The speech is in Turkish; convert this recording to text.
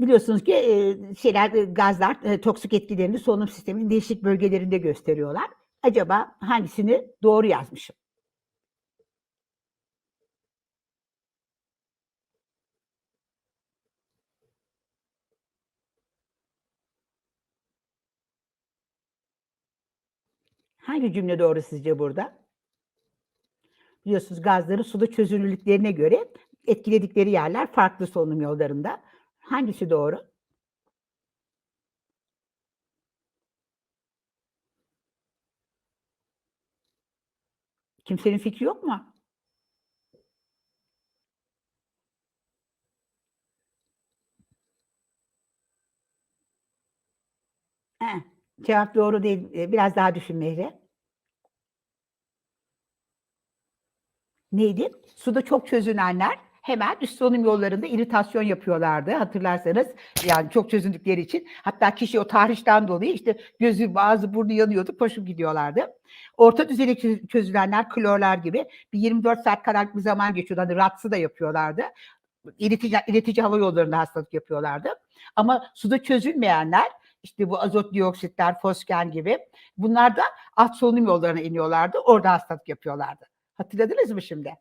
biliyorsunuz ki e, şeyler e, gazlar e, toksik etkilerini solunum sisteminin değişik bölgelerinde gösteriyorlar. Acaba hangisini doğru yazmışım? Hangi cümle doğru sizce burada? Biliyorsunuz gazların suda çözünürlüklerine göre etkiledikleri yerler farklı solunum yollarında. Hangisi doğru? Kimsenin fikri yok mu? He, cevap doğru değil. Eee, biraz daha düşün Mehri. Neydi? Suda çok çözünenler hemen üst solunum yollarında iritasyon yapıyorlardı hatırlarsanız. Yani çok çözündükleri için. Hatta kişi o tahrişten dolayı işte gözü, ağzı, burnu yanıyordu, koşup gidiyorlardı. Orta düzeyde çö- çözülenler, klorlar gibi bir 24 saat kadar bir zaman geçiyordu. Hani ratsı da yapıyorlardı. İletici, iletici hava yollarında hastalık yapıyorlardı. Ama suda çözülmeyenler işte bu azot dioksitler, fosgen gibi bunlar da alt solunum yollarına iniyorlardı. Orada hastalık yapıyorlardı. Hatırladınız mı şimdi?